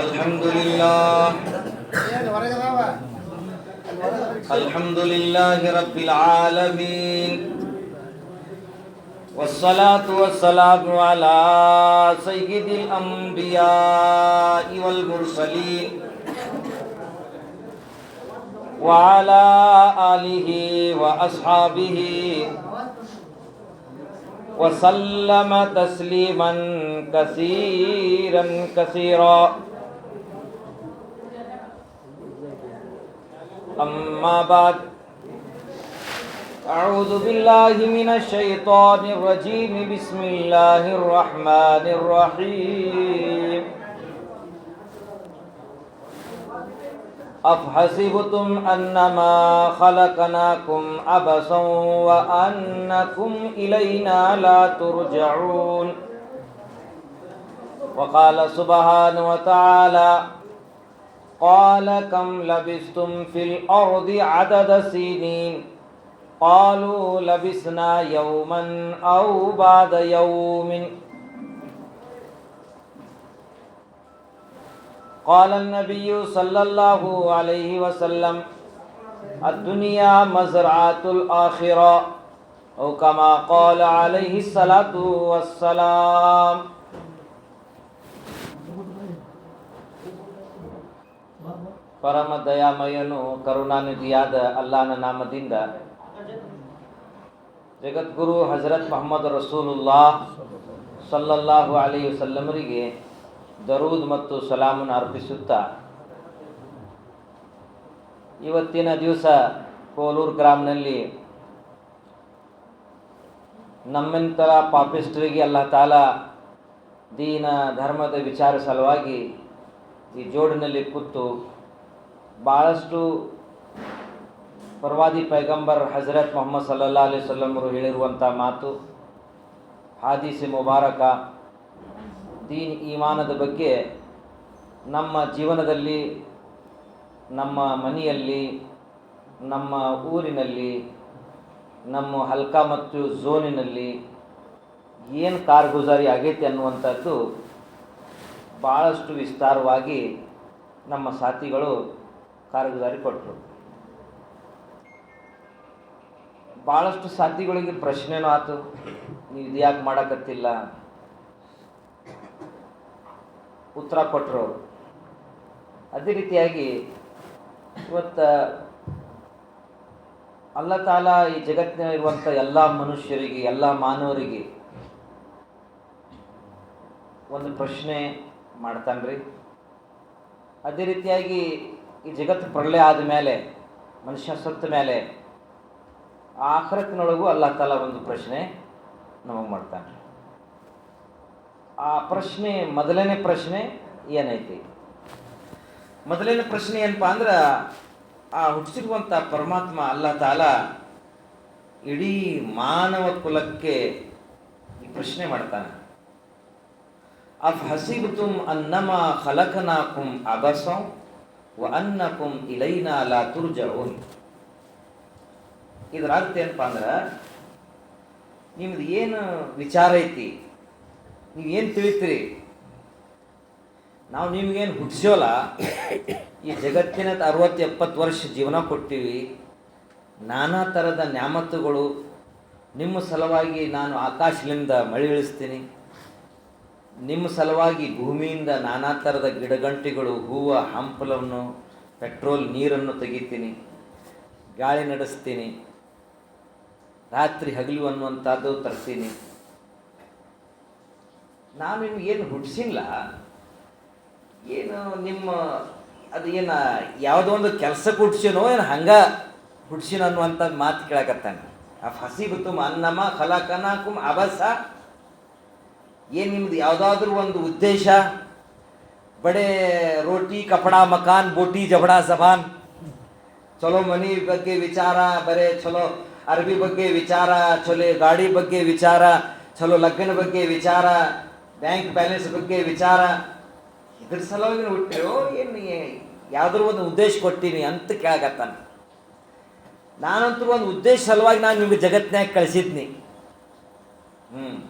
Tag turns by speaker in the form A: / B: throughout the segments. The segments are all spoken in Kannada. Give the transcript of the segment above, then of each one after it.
A: الحمد لله. الحمد لله رب العالمين. والصلاة والسلام على سيد الأنبياء والمرسلين. وعلى آله وأصحابه وسلم تسليما كثيرا كثيرا. أما بعد أعوذ بالله من الشيطان الرجيم. بسم الله الرحمن الرحيم. أفحسبتم أنما خلقناكم عبثا وأنكم إلينا لا ترجعون. وقال سبحانه وتعالى قال كم لبثتم في الأرض عدد سنين؟ قالوا لبثنا يوما أو بعد يوم. قال النبي صلى الله عليه وسلم، الدنيا مزرعة الآخرة، أو كما قال عليه الصلاة والسلام. ಪರಮ ದಯಾಮಯನು ಕರುಣಾನಿಧಿಯಾದ ಅಲ್ಲಾನ ನಾಮದಿಂದ ಜಗದ್ಗುರು ಹಜರತ್ ಮೊಹಮ್ಮದ್ ರಸೂಲುಲ್ಲಾ ಸಲ್ಲಲ್ಲಾಹು ಅಲಿ ಸಲ್ಲಮರಿಗೆ ದರೂದ್ ಮತ್ತು ಸಲಾಮನ್ನು ಅರ್ಪಿಸುತ್ತಾ. ಇವತ್ತಿನ ದಿವಸ ಕೋಲೂರು ಗ್ರಾಮ್ನಲ್ಲಿ ನಮ್ಮಿಂತರ ಪಾಪಿಸ್ಟ್ರಿಗೆ ಅಲ್ಲ ತಾಲ ದೀನ, ಧರ್ಮದ ವಿಚಾರ ಸಲುವಾಗಿ ಈ ಜೋಡಿನಲ್ಲಿ ಕೂತು ಭಾಳಷ್ಟು ಪರ್ವಾದಿ ಪೈಗಂಬರ್ ಹಜರತ್ ಮೊಹಮ್ಮದ್ ಸಲ್ಲಾ ಅಲಿ ವಸಲ್ಲಮರು ಹೇಳಿರುವಂಥ ಮಾತು, ಹಾದಿಸಿ ಮುಬಾರಕ, ದೀನ್ ಈಮಾನದ ಬಗ್ಗೆ ನಮ್ಮ ಜೀವನದಲ್ಲಿ, ನಮ್ಮ ಮನೆಯಲ್ಲಿ, ನಮ್ಮ ಊರಿನಲ್ಲಿ, ನಮ್ಮ ಹಲ್ಕಾ ಮತ್ತು ಝೋನಿನಲ್ಲಿ ಏನು ಕಾರ್ಗುಜಾರಿ ಆಗೈತೆ ಅನ್ನುವಂಥದ್ದು ಭಾಳಷ್ಟು ವಿಸ್ತಾರವಾಗಿ ನಮ್ಮ ಸಾಥಿಗಳು ಕಾರ್ಗುಜಾರಿ ಕೊಟ್ಟರು. ಭಾಳಷ್ಟು ಸಾಧ್ಯಗಳಿಗೆ ಪ್ರಶ್ನೆನೂ ಆತು. ನೀವು ಇದು ಯಾಕೆ ಉತ್ತರ ಕೊಟ್ಟರು ಅದೇ ರೀತಿಯಾಗಿ ಇವತ್ತು ಅಲ್ಲ ತಾಲ ಈ ಜಗತ್ತಿನಲ್ಲಿರುವಂಥ ಎಲ್ಲ ಮನುಷ್ಯರಿಗೆ, ಎಲ್ಲ ಮಾನವರಿಗೆ ಒಂದು ಪ್ರಶ್ನೆ ಮಾಡ್ತಾನ್ರಿ ಅದೇ ರೀತಿಯಾಗಿ ಈ ಜಗತ್ತು ಪ್ರಳಯ ಆದ ಮೇಲೆ, ಮನುಷ್ಯ ಸತ್ತ ಮೇಲೆ, ಆಖರತ್ತಿನೊಳಗೂ ಅಲ್ಲ ತಾಲ ಒಂದು ಪ್ರಶ್ನೆ ನಮಗೆ ಮಾಡ್ತಾನೆ. ಆ ಪ್ರಶ್ನೆ ಮೊದಲನೇ ಪ್ರಶ್ನೆ ಏನೈತಿ? ಮೊದಲನೇ ಪ್ರಶ್ನೆ ಏನಪ್ಪ ಅಂದ್ರೆ, ಆ ಹುಟ್ಟಿಸಿರುವಂಥ ಪರಮಾತ್ಮ ಅಲ್ಲ ತಾಲ ಇಡೀ ಮಾನವ ಕುಲಕ್ಕೆ ಈ ಪ್ರಶ್ನೆ ಮಾಡ್ತಾನೆ. ಅಫ್ ಹಸಿಬುತುಂ ಅನ್ನಮ ಹಲಕನಾ ಕುಂ ವ ಅನ್ನಕುಂ ಇಲೈನಾ ಲಾ ತುರ್ಜೌನ್ ಇದರ ಅರ್ಥ ಏನಪ್ಪ ಅಂದ್ರೆ, ನಿಮ್ದು ಏನು ವಿಚಾರ ಐತಿ, ನೀವು ಏನು ತಿಳಿತೀರಿ, ನಾವು ನಿಮ್ಗೇನು ಹುಟ್ಟಿಸೋಲ್ಲ ಈ ಜಗತ್ತಿನ ಅರವತ್ತು ಎಪ್ಪತ್ತು ವರ್ಷ ಜೀವನ ಕೊಟ್ಟಿವಿ, ನಾನಾ ಥರದ ನ್ಯಾಮತ್ತುಗಳು, ನಿಮ್ಮ ಸಲುವಾಗಿ ನಾನು ಆಕಾಶದಿಂದ ಮಳೆ ಇಳಿಸ್ತೀನಿ. ನಿಮ್ಮ ಸಲುವಾಗಿ ಭೂಮಿಯಿಂದ ನಾನಾ ಥರದ ಗಿಡಗಂಟಿಗಳು, ಹೂವು ಹಂಪಲವನ್ನು ಪೆಟ್ರೋಲ್, ನೀರನ್ನು ತೆಗಿತೀನಿ, ಗಾಳಿ ನಡೆಸ್ತೀನಿ, ರಾತ್ರಿ ಹಗಲು ಅನ್ನುವಂಥದ್ದು ತರ್ತೀನಿ. ನಾನು ಏನು ಹುಟ್ಟಿಸಿಲ್ಲ ಏನು ನಿಮ್ಮ, ಅದು ಏನು, ಯಾವುದೋ ಒಂದು ಕೆಲಸಕ್ಕೆ ಹುಡ್ಸಿನೋ ಏನು ಹಂಗ ಹುಡ್ಸಿನ ಅನ್ನುವಂಥ ಮಾತು ಕೇಳಕತ್ತಾನೆ. ಆ ಫಸಿ ಬತ್ತು ಅನ್ನಮ ಖಲಕನಾಕುಮ್ ಅಬಸ ಏನು ನಿಮ್ದು ಯಾವುದಾದ್ರೂ ಒಂದು ಉದ್ದೇಶ? ಬಡೇ ರೋಟಿ, ಕಪಡಾ, ಮಕಾನ್, ಬೋಟಿ, ಜಬಡಾ, ಜಬಾನ್. ಚಲೋ ಮನಿ ಬಗ್ಗೆ ವಿಚಾರ, ಬರೇ ಚಲೋ ಅರಬಿ ಬಗ್ಗೆ ವಿಚಾರ, ಚಲೋ ಗಾಡಿ ಬಗ್ಗೆ ವಿಚಾರ, ಚಲೋ ಲಗ್ನ ಬಗ್ಗೆ ವಿಚಾರ, ಬ್ಯಾಂಕ್ ಬ್ಯಾಲೆನ್ಸ್ ಬಗ್ಗೆ ವಿಚಾರ. ಇದ್ರ ಸಲುವಾಗಿ ಹುಟ್ಟೋ ಏನು ಯಾವ್ದಾದ್ರು ಒಂದು ಉದ್ದೇಶ ಕೊಟ್ಟೀನಿ ಅಂತ ಕೇಳಕತ್ತಾನ. ನಾನಂತೂ ಒಂದು ಉದ್ದೇಶ ಸಲುವಾಗಿ ನಾನು ನಿಮಗೆ ಜಗತ್ತಿನಾಗ ಕಳಿಸಿದ್ನಿ. ಹ್ಞೂ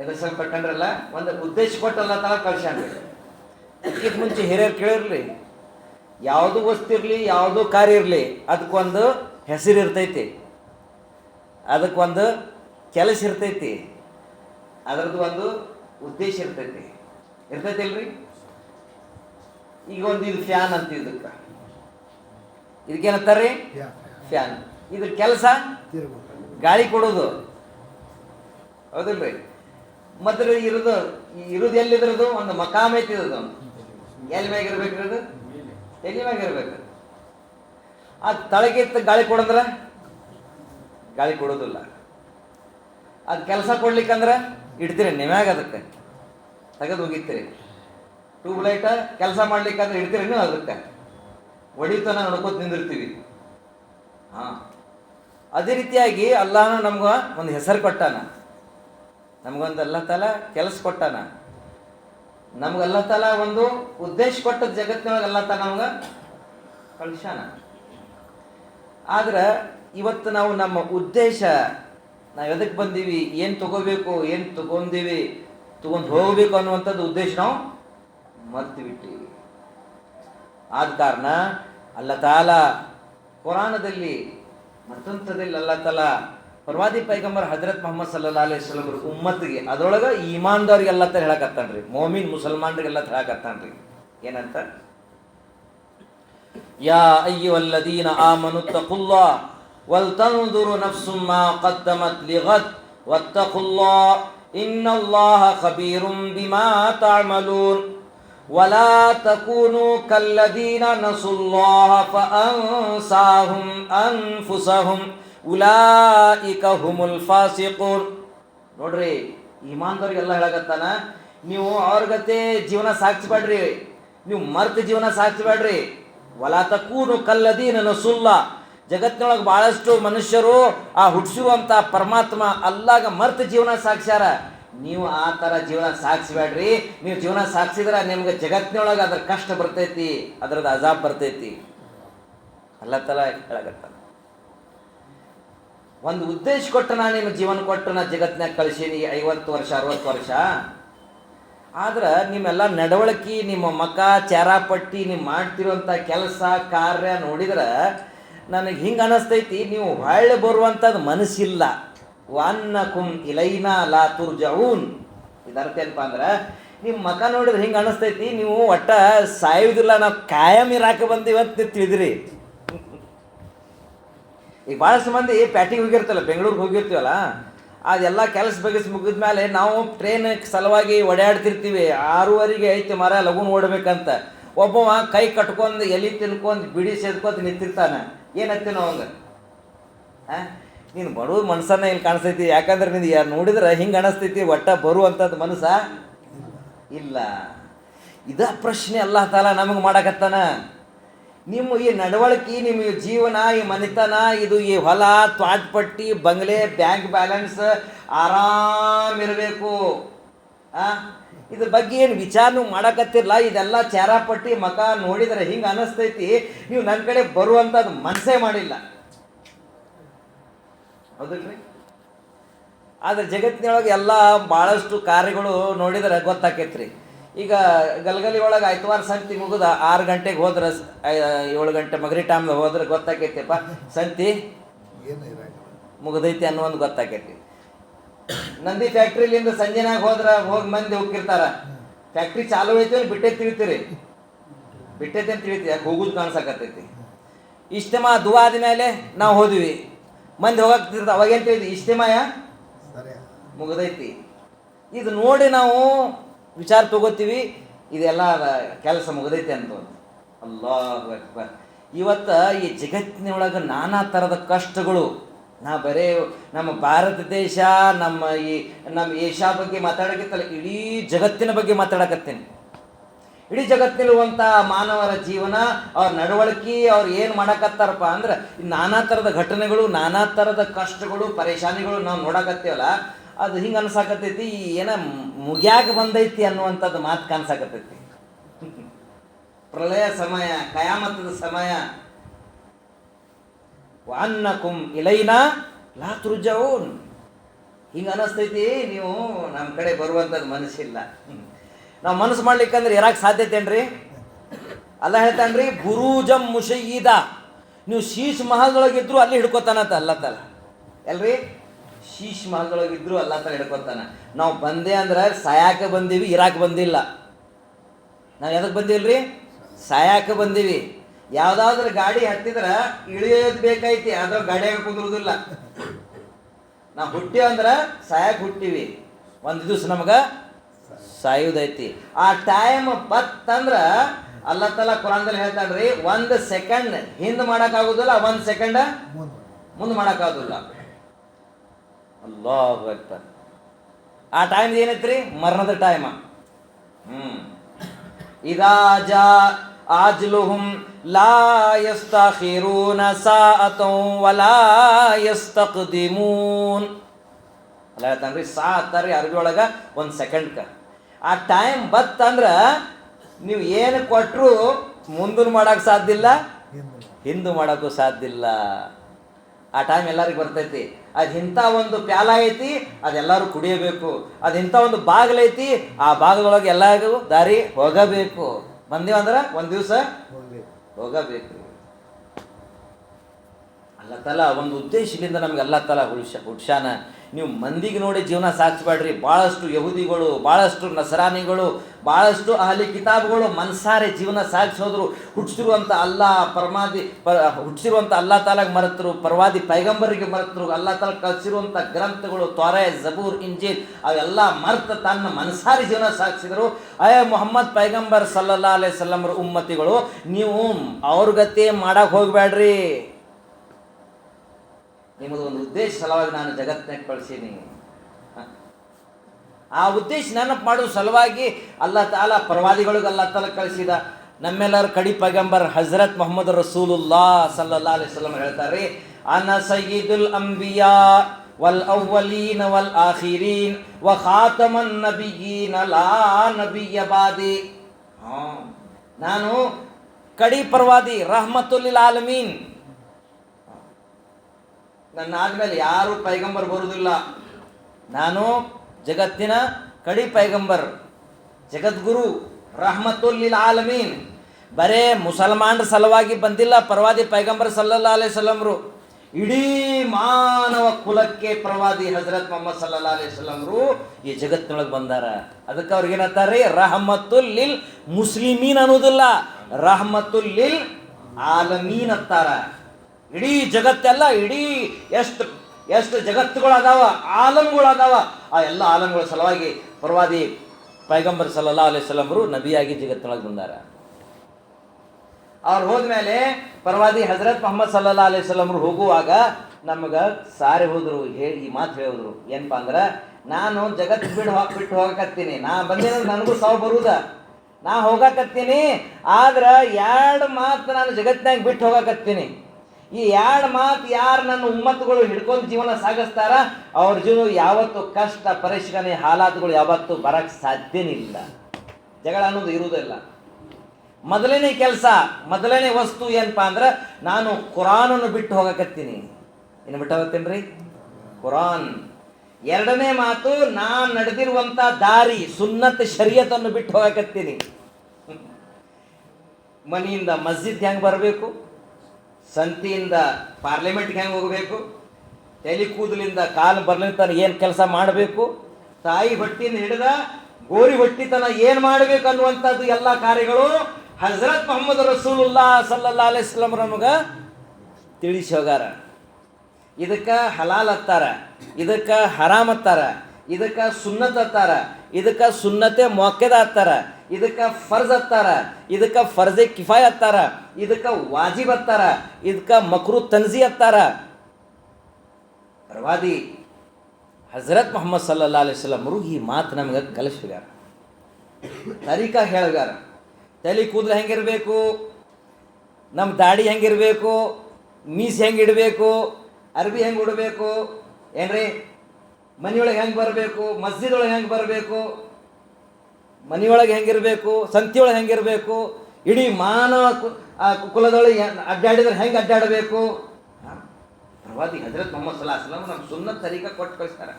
A: ಎದ್ರ ಸಲ ಕಟ್ಟಂಡ್ರಲ್ಲ ಒಂದು ಉದ್ದೇಶ ಕೊಟ್ಟಲ್ಲ ತರ ಕಳ್ಸ್ಯಾನ್ರಿ ಇದಕ್ಕೆ ಮುಂಚೆ ಹಿರಿಯರು ಕೇಳಿರ್ಲಿ ಯಾವುದು ವಸ್ತು ಇರಲಿ ಯಾವುದು ಕಾರ್ಯ ಇರಲಿ ಅದಕ್ಕೊಂದು ಹೆಸರು ಇರ್ತೈತಿ. ಅದಕ್ಕೊಂದು ಕೆಲಸ ಇರ್ತೈತಿ. ಅದರದ್ದು ಒಂದು ಉದ್ದೇಶ ಇರ್ತೈತಿ. ಇರ್ತೈತಿಲ್ರಿ? ಈಗ ಒಂದು ಇದು ಫ್ಯಾನ್ ಅಂತ ಇದಕ್ಕೆ. ಇದಕ್ಕೇನಂತಾರ್ರಿ? ಫ್ಯಾನ್. ಇದ್ರ ಕೆಲಸ ಗಾಳಿ ಕೊಡೋದು. ಹೌದಿಲ್ರಿ? ಮತ್ತೆ ಇರೋದು ಇರೋದು ಎಲ್ಲಿದ್ರದು? ಒಂದು ಮಕಾಮ್ ಐತಿ ಇರೋದು? ಎಲ್ಲಿ ಮ್ಯಾಗ ಎಲ್ಲಿ ಮ್ಯಾಗ ಅದು ತಳಗಿತ್ತು ಗಾಳಿ ಕೊಡಂದ್ರ? ಗಾಳಿ ಕೊಡೋದಿಲ್ಲ. ಅದು ಕೆಲಸ ಕೊಡ್ಲಿಕ್ಕಂದ್ರೆ ಇಡ್ತೀರಿ ನಿಮ್ಯಾಗ ಅದಕ್ಕೆ. ತೆಗೆದು ಹೋಗಿತ್ತೀರಿ. ಟ್ಯೂಬ್ಲೈಟ ಕೆಲಸ ಮಾಡ್ಲಿಕ್ಕಂದ್ರೆ ಇಡ್ತೀರಿ ನೀವು ಅದಕ್ಕೆ. ಒಡಿತನ ನೋಡ್ಕೋತ ನಿಂದಿರ್ತೀವಿ. ಹಾಂ. ಅದೇ ರೀತಿಯಾಗಿ ಅಲ್ಲಾನು ನಮ್ಗೆ ಒಂದು ಹೆಸರು ಕೊಟ್ಟಾನ. ನಮಗೊಂದು ಅಲ್ಲ ತಲ ಕೆಲಸ ಕೊಟ್ಟಾನ. ನಮ್ಗೆ ತಲ ಒಂದು ಉದ್ದೇಶ ಕೊಟ್ಟ ಜಗತ್ತಿನೊಳಗೆ ಅಲ್ಲ ತಲ ನಮ್ಗೆ ಕಳಿಸ್ಯಾನ. ಆದ್ರೆ ಇವತ್ತು ನಾವು ನಮ್ಮ ಉದ್ದೇಶ, ನಾವು ಎದಕ್ಕೆ ಬಂದೀವಿ, ಏನು ತಗೋಬೇಕು, ಏನು ತಗೊಂಡೀವಿ, ತಗೊಂಡು ಹೋಗಬೇಕು ಅನ್ನುವಂಥದ್ದು ಉದ್ದೇಶ ನಾವು ಮರ್ತು ಬಿಟ್ಟಿವಿ. ಆದ ಕಾರಣ ಅಲ್ಲ ತಾಲ ಕುರಾನದಲ್ಲಿ ಮತ್ತೊಂಥದಲ್ಲಿ ಅಲ್ಲ ತಾಲ ಪ್ರವಾದಿ ಪೈಗಂಬರ್ ಹಜರತ್ ಮೊಹಮ್ಮದ್ ಸಲ್ಲಾ ಅಲೈಹಿ ವಸಲ್ಲಂ ಅವ್ರ ಉಮ್ಮತ್ತಿಗೆ ಅದರೊಳಗೆ ಈಮಾನ್ದವ್ರಿಗೆ ಎಲ್ಲ ತ ಹೇಳಕತ್ತಾನ್ರಿ ಮೋಮಿನ್ ಮುಸಲ್ಮಾನ್ರಿಗೆಲ್ಲ ಹೇಳಕತ್ತಾನ್ರಿ ಏನಂತ ಯಾ ಅಯ್ಯುವಲ್ಲದೀನ ಆಮನು ತಕುಲ್ಲಾ ವಲ್ತಂದುರು ನಫ್ಸು ಮಾ قدمت لغد واتقوا الله إن الله خبير بما تعملون ولا تكونوا كالذين نسوا الله فأنساهم أنفسهم ಉಲಾಯಿಕ ಹುಮುಲ್ ಫಾಸಿಕೂರ್ ನೋಡ್ರಿ ಇಮಾನ್ದವ್ರಿಗೆಲ್ಲ ಹೇಳಕತ್ತಾನ, ನೀವು ಅವ್ರ ಅವ್ರಗತೆ ಜೀವನ ಸಾಕ್ಸ್ಬೇಡ್ರಿ ನೀವು ಮರ್ತ ಜೀವನ ಸಾಕ್ಸ್ಬೇಡ್ರಿ ಒಲ ತಕ್ಕೂನು ಕಲ್ಲದಿ ನನ್ನ ಸುಲ್ಲ ಜಗತ್ತಿನೊಳಗೆ ಬಹಳಷ್ಟು ಮನುಷ್ಯರು ಆ ಹುಟ್ಟಿಸುವಂತ ಪರಮಾತ್ಮ ಅಲ್ಲಾಗ ಮರ್ತ ಜೀವನ ಸಾಕ್ಸ್ಯಾರ. ನೀವು ಆ ಥರ ಜೀವನ ಸಾಕ್ಸ್ಬೇಡ್ರಿ ನೀವು ಜೀವನ ಸಾಗಿಸಿದ್ರೆ ನಿಮ್ಗೆ ಜಗತ್ತಿನೊಳಗೆ ಅದ್ರ ಕಷ್ಟ ಬರ್ತೈತಿ ಅದ್ರದ್ದು ಅಜಾಬ್ ಬರ್ತೈತಿ. ಅಲ್ಲ ತಲ ಹೇಳಕತ್ತ ಒಂದು ಉದ್ದೇಶ ಕೊಟ್ಟು ನಾನು ನಿಮ್ಮ ಜೀವನ ಕೊಟ್ಟು ನಾ ಜಗತ್ತಿನಾಗ ಕಳಿಸೀನಿ ಐವತ್ತು ವರ್ಷ, ಅರವತ್ತು ವರ್ಷ. ಆದ್ರೆ ನಿಮ್ಮೆಲ್ಲ ನಡವಳಿಕೆ, ನಿಮ್ಮ ಮಕ ಚಾರಾಪಟ್ಟಿ ನೀವು ಮಾಡ್ತಿರುವಂಥ ಕೆಲಸ, ಕಾರ್ಯ ನೋಡಿದ್ರೆ ನನಗೆ ಹಿಂಗೆ ಅನಿಸ್ತೈತಿ, ನೀವು ಹೊಳ್ಳೆ ಬರುವಂಥದ್ದು ಮನಸ್ಸಿಲ್ಲ. ವಾನ್ನಕುಂ ಇಲೈನಾ ಲಾ ತುರ್ಜೌನ್ ಇದರ್ಥ ಏನಪ್ಪ ಅಂದ್ರೆ ನಿಮ್ಮ ಮಕ ನೋಡಿದ್ರೆ ಹಿಂಗೆ ಅನಿಸ್ತೈತಿ, ನೀವು ಒಟ್ಟ ಸಾಯುವುದಿಲ್ಲ, ನಾವು ಕಾಯಂ ಇರಾಕ ಬಂದೀವಿ ಅಂತ ನೀವು ತಿಳಿದ್ರಿ. ಈಗ ಭಾಳಷ್ಟು ಮಂದಿ ಪ್ಯಾಟಿಗೆ ಹೋಗಿರ್ತಲ್ಲ ಬೆಂಗಳೂರಿಗೆ ಹೋಗಿರ್ತೀವಲ್ಲ, ಅದೆಲ್ಲ ಕೆಲಸ ಬಗೆಸ್ ಮುಗಿದ ಮೇಲೆ ನಾವು ಟ್ರೈನ್ ಸಲುವಾಗಿ ಓಡಾಡ್ತಿರ್ತೀವಿ. ಆರೂವರೆಗೆ ಐತಿ ಮರ ಲಗುನ್ ಓಡ್ಬೇಕಂತ. ಒಬ್ಬವ ಕೈ ಕಟ್ಕೊಂಡು, ಎಲಿ ತಿನ್ಕೊಂಡು, ಬಿಡಿ ಸೇದ್ಕೊಂತ ನಿಂತಿರ್ತಾನೆ. ಏನತ್ತೀನೋ ಅವಂಗ? ಹಾಂ? ನೀನು ಬಡವ ಮನ್ಸನ್ನ ಇಲ್ಲಿ ಕಾಣಿಸ್ತೈತಿ ಯಾಕಂದ್ರೆ ನೀನು ಯಾರು ನೋಡಿದ್ರೆ ಹಿಂಗೆ ಅನಿಸ್ತೈತಿ, ಒಟ್ಟ ಬರುವಂಥದ್ದು ಮನಸ್ಸ? ಇಲ್ಲ. ಇದ ಪ್ರಶ್ನೆ ಅಲ್ಲ ತಾಲ ನಮಗೆ ಮಾಡಕತ್ತಾನ. ನಿಮ್ಮ ಈ ನಡವಳಿಕೆ, ನಿಮ್ಮ ಜೀವನ, ಈ ಮನೆತನ, ಇದು ಈ ಹೊಲ ತ್ವಾಟ್ಪಟ್ಟಿ ಬಂಗ್ಲೆ, ಬ್ಯಾಂಕ್ ಬ್ಯಾಲೆನ್ಸ್ ಆರಾಮಿರಬೇಕು ಇದ್ರ ಬಗ್ಗೆ ಏನು ವಿಚಾರ ನೀವು ಮಾಡಕತ್ತಿರಲ್ಲ ಇದೆಲ್ಲ ಚಾರಾಪಟ್ಟಿ ಮಕ ನೋಡಿದ್ರೆ ಹಿಂಗೆ ಅನಿಸ್ತೈತಿ. ನೀವು ನನ್ನ ಕಡೆ ಬರುವಂಥದ್ದು ಮನಸ್ಸೇ ಮಾಡಿಲ್ಲ. ಹೌದಿಲ್ರಿ? ಆದ್ರೆ ಜಗತ್ತಿನೊಳಗೆ ಎಲ್ಲ ಭಾಳಷ್ಟು ಕಾರ್ಯಗಳು ನೋಡಿದ್ರೆ ಗೊತ್ತಾಕೈತ್ರಿ. ಈಗ ಗಲ್ಗಲಿ ಒಳಗೆ ಐತವಾರ ಸಂತಿ ಮುಗಿದ ಆರು ಗಂಟೆಗೆ ಹೋದ್ರೆ ಏಳು ಗಂಟೆ ಮಗರಿ ಟೈಮ್ ಹೋದ್ರೆ ಗೊತ್ತಾಕೈತಿಪ್ಪ ಸಂತಿ ಮುಗ್ದೈತಿ ಅನ್ನೋ ಒಂದು ಗೊತ್ತಾಕೈತಿ. ನಂದಿ ಫ್ಯಾಕ್ಟ್ರಿಲಿಂದ ಸಂಜೆನಾಗ ಹೋದ್ರೆ ಹೋಗಿ ಮಂದಿ ಹೋಗಿರ್ತಾರ ಫ್ಯಾಕ್ಟ್ರಿ ಚಾಲು ಐತಿ ಅಂದ್ರೆ ಬಿಟ್ಟೆ ತಿಳಿತೀರಿ. ಬಿಟ್ಟೈತಿ ಅಂತ ತಿಳಿತಿ ಯಾಕೆ ಹೋಗುದು ಕಾಣಿಸಕತ್ತೈತಿ. ಇಷ್ಟಮ ದುವಾ ಮೇಲೆ ನಾವು ಹೋದ್ವಿ. ಮಂದಿ ಹೋಗಕ್ತಿರ್ತ ಅವಾಗೇನು ತಿಳಿದ್ವಿ ಇಷ್ಟಮಯ ಮುಗ್ದೈತಿ. ಇದು ನೋಡಿ ನಾವು ವಿಚಾರ ತಗೋತೀವಿ, ಇದೆಲ್ಲ ಕೆಲಸ ಮುಗಿದೈತೆ ಅಂತ ಅಲ್ಲಾಹು ಅಕ್ಬರ್. ಇವತ್ತು ಈ ಜಗತ್ತಿನೊಳಗೆ ನಾನಾ ಥರದ ಕಷ್ಟಗಳು, ನಾ ಬರೇ ನಮ್ಮ ಭಾರತ ದೇಶ, ನಮ್ಮ ಈ, ನಮ್ಮ ಏಷ್ಯಾ ಬಗ್ಗೆ ಮಾತಾಡಕತ್ತಲ್ಲ ಇಡೀ ಜಗತ್ತಿನ ಬಗ್ಗೆ ಮಾತಾಡಕತ್ತೇನೆ. ಇಡೀ ಜಗತ್ತಿನಲ್ಲಿರುವಂಥ ಮಾನವರ ಜೀವನ, ಅವ್ರ ನಡವಳಿಕೆ, ಅವ್ರು ಏನು ಮಾಡಕತ್ತಾರಪ್ಪ ಅಂದ್ರೆ ನಾನಾ ಥರದ ಘಟನೆಗಳು, ನಾನಾ ಥರದ ಕಷ್ಟಗಳು, ಪರೇಶಾನಿಗಳು ನಾವು ನೋಡಕತ್ತೀವಲ್ಲ ಅದು ಹಿಂಗೆ ಅನ್ಸಾಕತ್ತೈತಿ, ಏನ ಮುಗ್ಯಾಗ ಬಂದೈತಿ ಅನ್ನುವಂಥದ್ದು ಮಾತು ಕಾಣಿಸಾಕತ್ತೈತಿ. ಪ್ರಳಯ ಸಮಯ, ಕಯಾಮತದ ಸಮಯ. ವಾನ್ನಕುಂ ಇಲೈನಾ ಲಾ ತುರ್ಜೌನ್ ಹಿಂಗೆ ಅನಿಸ್ತೈತಿ, ನೀವು ನಮ್ಮ ಕಡೆ ಬರುವಂಥದ್ದು ಮನಸ್ಸಿಲ್ಲ. ನಾವು ಮನಸ್ಸು ಮಾಡ್ಲಿಕ್ಕಂದ್ರೆ ಇರಾಕ್ ಸಾಧ್ಯತೆ ಏನ್ರಿ? ಅಲ್ಲ ಹೇಳ್ತಾನ್ರಿ, ಬುರೂಜಂ ಮುಷಯ್ಯದ. ನೀವು ಶೀಶ್ ಮಹಲ್ದೊಳಗಿದ್ರು ಅಲ್ಲಿ ಹಿಡ್ಕೋತಾನಂತ ಅಲ್ಲತ್ತಲ್ಲ ತಲ. ಎಲ್ರಿ? ಶೀಶ್ ಮಹಲ್ದೊಳಗಿದ್ರು ಅಲ್ಲ ತಲ ಹಿಡ್ಕೊತಾನ. ನಾವು ಬಂದೆ ಅಂದ್ರೆ ಸಾಯಾಕ ಬಂದೀವಿ ಇರಾಕ್ ಬಂದಿಲ್ಲ. ನಾವು ಎದಕ್ಕೆ ಬಂದಿಲ್ರಿ ಸಾಯಾಕ ಬಂದೀವಿ. ಯಾವ್ದಾದ್ರ ಗಾಡಿ ಹತ್ತಿದ್ರ ಇಳಿಯೋದು ಬೇಕೈತಿ ಅದ್ರ ಗಾಡಿಯಾಗ ಕುದುರುದಿಲ್ಲ. ನಾವು ಹುಟ್ಟಿವ ಅಂದ್ರ ಸಾಯಕ್ ಹುಟ್ಟಿವಿ. ಒಂದು ದಿವಸ ನಮಗ ಸಾಯುದೈತಿ. ಆ ಟೈಮ್ ಬತ್ತಂದ್ರ ಅಲ್ಲ ತಲ ಕುರಾನ್ದಲ್ಲಿ ಹೇಳ್ತಾನ್ರಿ ಒಂದು ಸೆಕೆಂಡ್ ಹಿಂದ್ ಮಾಡಕ್ ಆಗುದಿಲ್ಲ ಒಂದ್ ಸೆಕೆಂಡ್
B: ಮುಂದೆ.
A: ಮಾಡೋಕ್ಕಾಗೋದಿಲ್ಲ ಮಾಡಕ್ ಆಗುದಿಲ್ಲ. ಅಲ್ಲಾಹು ಅಕ್ಬರ್. ಆ ಟೈಮ್ ಏನೈತ್ರಿ? ಮರಣದ ಟೈಮ್ ಹ್ಮ್. ಇದಾಜ ಆಜ್ಲು ಆಜ್ಲುಹುಂ ಲಾ ಸಾತೋ ಸಾಅತಂ ವಲಾ ಅಲ್ಲ ಹೇಳ್ತಾನ್ರಿ ಸಾ ಅತ್ತಾರಿ ಅರಬಿ ಒಳಗ ಒಂದು ಸೆಕೆಂಡ್ಕ ಆ ಟೈಮ್ ಬತ್ತಂದ್ರ ನೀವು ಏನು ಕೊಟ್ರು ಮುಂದೂ ಮಾಡಕ್ ಸಾಧ್ಯ ಇಲ್ಲ?
B: ಹಿಂದೆ.
A: ಹಿಂದೂ ಮಾಡೋಕ್ಕೂ ಸಾಧ್ಯ ಇಲ್ಲ. ಆ ಟೈಮ್ ಎಲ್ಲರಿಗೂ ಬರ್ತೈತಿ. ಅದು ಇಂಥ ಒಂದು ಪ್ಯಾಲ ಐತಿ ಅದೆಲ್ಲರೂ ಕುಡಿಯಬೇಕು. ಅದು ಇಂಥ ಒಂದು ಬಾಗಿಲೈತಿ ಆ ಬಾಗಿಲೊಳಗೆ ಎಲ್ಲರಿಗೂ ದಾರಿ ಹೋಗಬೇಕು. ಬಂದೇವಂದ್ರೆ ಒಂದು ದಿವಸ
B: ಹೋಗ್ಬೇಕು.
A: ಹೋಗಬೇಕು ಅಲ್ಲ ತಲ, ಒಂದು ಉದ್ದೇಶದಿಂದ ನಮ್ಗೆ ಅಲ್ಲ ತಲ ಹುಡ್ಶ ನೀವು ಮಂದಿಗೆ ನೋಡಿ ಜೀವನ ಸಾಗಿಸ್ಬೇಡ್ರಿ ಭಾಳಷ್ಟು ಯಹೂದಿಗಳು ಭಾಳಷ್ಟು ನಸರಾನಿಗಳು ಭಾಳಷ್ಟು ಅಹಲಿ ಕಿತಾಬ್ಗಳು ಮನಸಾರೆ ಜೀವನ ಸಾಗಿಸೋದ್ರು. ಹುಟ್ಟಿಸಿರುವಂಥ ಅಲ್ಲ ಪರಮಾದಿ ಪ ಹುಟ್ಟಿಸಿರುವಂಥ ಅಲ್ಲಾ ತಾಲಾಗ ಮರೆತರು, ಪರವಾದಿ ಪೈಗಂಬರಿಗೆ ಮರೆತರು, ಅಲ್ಲಾ ತಾಲ ಕಳಿಸಿರುವಂಥ ಗ್ರಂಥಗಳು, ತ್ವರೆ, ಜಬೂರ್, ಇಂಜಿಲ್, ಅವೆಲ್ಲ ಮರ್ತ ತನ್ನ ಮನಸಾರಿ ಜೀವನ ಸಾಗಿಸಿದರು. ಅಯ್ಯ ಮೊಹಮ್ಮದ್ ಪೈಗಂಬರ್ ಸಲ್ಲಲ್ಲಾ ಅಲೈ ಸಲ್ಲಮ್ರ ಉಮ್ಮತಿಗಳು, ನೀವು ಅವ್ರ ಗತಿ ಮಾಡಕ್ಕೆ ಹೋಗಬೇಡ್ರಿ ನಿಮ್ಮದು ಒಂದು ಉದ್ದೇಶ ಸಲುವಾಗಿ ನಾನು ಜಗತ್ತಿನಾಗ ಕಳಿಸೀನಿ ಆ ಉದ್ದೇಶ ನೆನಪು ಮಾಡೋ ಸಲುವಾಗಿ ಅಲ್ಲ ತಾಲ ಪ್ರವಾದಿಗಳಿಗೆ ಅಲ್ಲ ತಾಲ ಕಳಿಸಿದ. ನಮ್ಮೆಲ್ಲರ ಕಡಿ ಪೈಗಂಬರ್ ಹಜರತ್ ಮೊಹಮ್ಮದ್ ರಸೂಲುಲ್ಲಾ ಸಲ್ಲಲ್ಲಾ ಅಲೈಹಿ ವಸಲ್ಲಂ ಹೇಳ್ತಾರೆ, ಅನ ಸಯ್ಯಿದುಲ್ ಅಂಬಿಯಾ ವಲ್ ಅವ್ವಲೀನ ವಲ್ ಆಖಿರೀನ್ ವ ಖಾತಮನ್ ನಬಿಯೀನ ಲಾ ನಬಿಯ ಬಾದಿ. ನಾನು ಕಡಿ ಪರ್ವಾದಿ ರಹಮತುಲ್ಲಿಲ್ ಆಲಮೀನ್. ನನ್ನ ಆದ್ಮೇಲೆ ಯಾರು ಪೈಗಂಬರ್ ಬರುವುದಿಲ್ಲ ನಾನು ಜಗತ್ತಿನ ಕಡಿ ಪೈಗಂಬರ್, ಜಗದ್ಗುರು ರಹಮತುಲ್ಲಿಲ್ ಆಲಮೀನ್. ಬರೇ ಮುಸಲ್ಮಾನರ ಸಲುವಾಗಿ ಬಂದಿಲ್ಲ, ಪರವಾದಿ ಪೈಗಂಬರ್ ಸಲ್ಲಲ್ಲಾ ಅಲೈ ಸಲ್ಲಮ್ರು ಇಡೀ ಮಾನವ ಕುಲಕ್ಕೆ ಪ್ರವಾದಿ ಹಜರತ್ ಮೊಹಮ್ಮದ್ ಸಲ್ಲಾ ಅಲೈ ಈ ಜಗತ್ತಿನೊಳಗೆ ಬಂದಾರ. ಅದಕ್ಕೆ ಅವ್ರಿಗೆ ರಹಮತುಲ್ ರಹಮತುಲ್ಲಿಲ್ ಮುಸ್ಲಿಮೀನ್ ಅನ್ನೋದಿಲ್ಲ ರಹಮತ್ತುಲ್ಲಿಲ್ ಆಲಮೀನ್ ಅಂತಾರ. ಇಡೀ ಜಗತ್ತೆಲ್ಲ ಇಡೀ ಎಷ್ಟು ಎಷ್ಟು ಜಗತ್ತುಗಳು ಅದಾವ ಆಲಂಗಳು ಅದಾವ ಆ ಎಲ್ಲ ಆಲಂಗಳ ಸಲುವಾಗಿ ಪರವಾದಿ ಪೈಗಂಬರ್ ಸಲ್ಲಲ್ಲ ಅಲೈಹಿ ಸಲಮ್ರು ನಬಿಯಾಗಿ ಜಗತ್ತಿನೊಳಗೆ ಬಂದಾರ. ಅವ್ರು ಹೋದ್ಮೇಲೆ ಪರವಾದಿ ಹಜರತ್ ಮೊಹಮ್ಮದ್ ಸಲ್ಲಲ್ಲ ಅಲೈಹಿ ಸಲಮ್ರು ಹೋಗುವಾಗ ನಮಗೆ ಸಾರಿ ಹೋದ್ರು, ಹೇಳಿ ಈ ಮಾತು ಹೇಳಿದ್ರು. ಏನಪ್ಪ ಅಂದ್ರೆ, ನಾನು ಜಗತ್ತು ಬಿಡು ಬಿಟ್ಟು ಹೋಗಕತ್ತೀನಿ. ನಾ ಬಂದಿನ ನನಗೂ ಸಾವು ಬರುದ. ನಾ ಹೋಗಕತ್ತೀನಿ, ಆದ್ರೆ ಎರಡು ಮಾತು ನಾನು ಜಗತ್ತಿನಾಗ ಬಿಟ್ಟು ಹೋಗಕತ್ತೀನಿ. ಈ ಎರಡು ಮಾತು ಯಾರು ನನ್ನ ಉಮ್ಮತ್ತುಗಳು ಹಿಡ್ಕೊಂಡು ಜೀವನ ಸಾಗಿಸ್ತಾರ? ಅವ್ರ ಜೀವನ ಯಾವತ್ತು ಕಷ್ಟ, ಪರಿಶ್ರಮೆ, ಹಾಲಾತುಗಳು ಯಾವತ್ತು ಬರಕ್ಕೆ ಸಾಧ್ಯನೇ ಇಲ್ಲ ಜಗಳ ಅನ್ನೋದು ಇರುವುದಿಲ್ಲ ಮೊದಲನೇ ಕೆಲಸ, ಮೊದಲನೇ ವಸ್ತು ಏನಪ್ಪ ಅಂದ್ರೆ ನಾನು ಕುರಾನನ್ನು ಬಿಟ್ಟು ಹೋಗಕತ್ತೀನಿ. ಏನು ಬಿಟ್ಟು ಹೋಗತ್ತೀನಿ ರೀ ಕುರಾನ್. ಎರಡನೇ ಮಾತು, ನಾನು ನಡೆದಿರುವಂಥ ದಾರಿ, ಸುನ್ನತ್ ಶರೀಯತನ್ನು ಬಿಟ್ಟು ಹೋಗಕತ್ತೀನಿ. ಮನೆಯಿಂದ ಮಸ್ಜಿದ್ ಹೆಂಗೆ ಬರಬೇಕು? ಸಂತಿಯಿಂದ ಪಾರ್ಲಿಮೆಂಟ್ಗೆ ಹೆಂಗೆ ಹೋಗಬೇಕು? ತಲೆ ಕೂದಲಿಂದ ಕಾಲು ಬರ್ಲಿಂತನ ಏನು ಕೆಲಸ ಮಾಡಬೇಕು? ತಾಯಿ ಹೊಟ್ಟಿನ ಹಿಡಿದ ಗೋರಿ ಹೊಟ್ಟಿತನ ಏನು ಮಾಡಬೇಕು ಅನ್ನುವಂಥದ್ದು ಎಲ್ಲ ಕಾರ್ಯಗಳು ಹಜರತ್ ಮೊಹಮ್ಮದ್ ರಸೂಲುಲ್ಲಾ ಸಲ್ಲಲ್ಲಾ ಅಲೈಸ್ಲಮ್ ನಮಗೆ ತಿಳಿಸಿ ಹೋಗಾರ. ಇದಕ್ಕೆ ಹಲಾಲ್ ಅತ್ತಾರ ಇದಕ್ಕೆ ಹರಾಮ್ ಅತ್ತಾರ ಇದಕ್ಕೆ ಸುನ್ನತ್ ಅತ್ತಾರ ಇದಕ್ಕೆ ಸುನ್ನತೆ ಮೊಕ್ಕೆದ ಹತ್ತಾರ ಇದಕ್ಕೆ ಫರ್ಜ್ ಹತ್ತಾರ, ಇದಕ್ಕೆ ಫರ್ಜೆ ಕಿಫಾಯ್ ಹತ್ತಾರ, ಇದಕ್ಕೆ ವಾಜಿಬ್ ಹತ್ತಾರ, ಇದಕ್ಕೆ ಮಕ್ರು ತನ್ಜಿ ಹತ್ತಾರ. ಪ್ರವಾದಿ, ಹಜರತ್ ಮೊಹಮ್ಮದ್ ಸಲ್ಲಾ ಅಲೈಹಿ ವಸಲ್ಲಮರು ಈ ಮಾತು ನಮಗೆ ಕಲಿಸ್ಯಾರ ತರೀಕಾ ಹೇಳ್ಗಾರ ತಲೆ ಕೂದಲು ಹೆಂಗಿರಬೇಕು ನಮ್ಮ ದಾಡಿ ಹೆಂಗಿರಬೇಕು, ಮೀಸ್ ಹೆಂಗೆ ಇಡಬೇಕು ಅರ್ಬಿ ಹೆಂಗೆ ಉಡಬೇಕು, ಏನ್ರಿ? ಮನೆಯೊಳಗೆ ಹೆಂಗೆ ಬರಬೇಕು, ಮಸ್ಜಿದ್ ಒಳಗೆ ಹೆಂಗೆ ಬರಬೇಕು? ಮನೆಯೊಳಗೆ ಹೆಂಗಿರಬೇಕು, ಸಂತಿಯೊಳಗೆ ಹೆಂಗಿರಬೇಕು, ಇಡೀ ಮಾನವ ಕುಲದೊಳಗೆ ಅಡ್ಡಾಡಿದ್ರೆ ಹೆಂಗೆ ಅಡ್ಡಾಡಬೇಕು? ಪ್ರವಾದಿ ಹಜರತ್ ಮೊಹಮ್ಮದ್ ಸಲಾ ಸಲಮ್ ನಮ್ಮ ಸುನ್ನತ್ ತರೀಕ ಕೊಟ್ಟು ಕಳಿಸ್ತಾರೆ.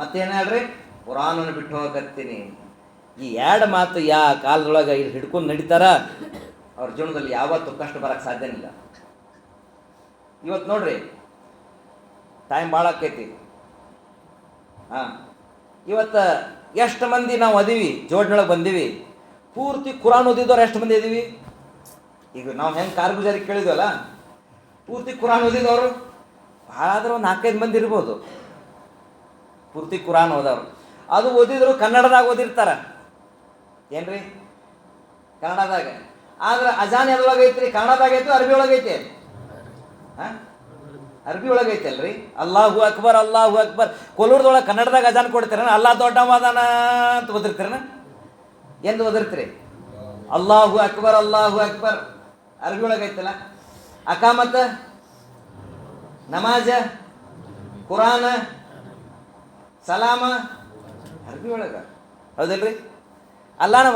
A: ಮತ್ತೇನು ಹೇಳ್ರಿ? ಕುರಾನನ್ನು ಬಿಟ್ಟು ಹೋಗತ್ತೀನಿ. ಈ ಎರಡು ಮಾತು ಯಾ ಕಾಲದೊಳಗೆ ಇಲ್ಲಿ ಹಿಡ್ಕೊಂಡು ನಡೀತಾರ? ಅವ್ರ ಜೀವನದಲ್ಲಿ ಯಾವತ್ತೂ ಕಷ್ಟ ಬರಕ್ಕೆ ಸಾಧ್ಯನಿಲ್ಲ ಇವತ್ತು ನೋಡ್ರಿ ಟೈಮ್ ಭಾಳ ಆಕೈತಿ ಹಾಂ, ಇವತ್ತು ಎಷ್ಟು ಮಂದಿ ನಾವು ಅದೀವಿ, ಜೋಡ್ನೊಳಗೆ ಬಂದೀವಿ. ಪೂರ್ತಿ ಕುರಾನ್ ಓದಿದವ್ರು ಎಷ್ಟು ಮಂದಿ ಇದೀವಿ ಈಗ ನಾವು ಹೆಂಗೆ ಕಾರ್ಗುಜಾರಿ ಕೇಳಿದ್ವಲ್ಲ, ಪೂರ್ತಿ ಕುರಾನ್ ಓದಿದವರು ಭಾಳ ಆದ್ರೆ ಒಂದು ನಾಲ್ಕೈದು ಮಂದಿ ಇರ್ಬೋದು. ಪೂರ್ತಿ ಕುರಾನ್ ಓದೋರು ಅದು ಓದಿದ್ರು ಕನ್ನಡದಾಗ ಓದಿರ್ತಾರೆ. ಏನ್ರಿ? ಕನ್ನಡದಾಗ. ಆದ್ರೆ ಅಜಾನ್ ಎದ್ರೊಳಗೈತ್ರಿ? ಕನ್ನಡದಾಗೈತಿ ಕನ್ನಡದಾಗ ಒಳಗೈತಿ? ಅರ್ಬಿ ಒಳಗೆ ಐತಿ ಹಾಂ? ಅರ್ಬಿ ಒಳಗೆ ಐತೆ ಅಲ್ರಿ? ಅಲ್ಲಾಹು ಅಕ್ಬರ್ ಅಲ್ಲಾಹು ಅಕ್ಬರ್. ಕೊಲ್ಲೂರ್ದೊಳಗೆ ಕನ್ನಡದಾಗ ಅಜಾನ್ ಕೊಡ್ತೀರ ಅಲ್ಲಾ ದೊಡ್ಡವದಾನ ಅಂತ ಓದಿರ್ತೀರನ ಎಂದು ಓದಿರ್ತೀರಿ ಅಲ್ಲಾಹು ಅಕ್ಬರ್ ಅಲ್ಲಾಹು ಅಕ್ಬರ್. ಅರ್ಬಿ ಒಳಗೆ ಐತಲ್ಲ? ಅಕಾಮತ್ ನಮಾಜ? ಕುರಾನ? ಸಲಾಮ? ಅರ್ಬಿ ಒಳಗ? ಹೌದಲ್ರಿ? ಅಲ್ಲಾನ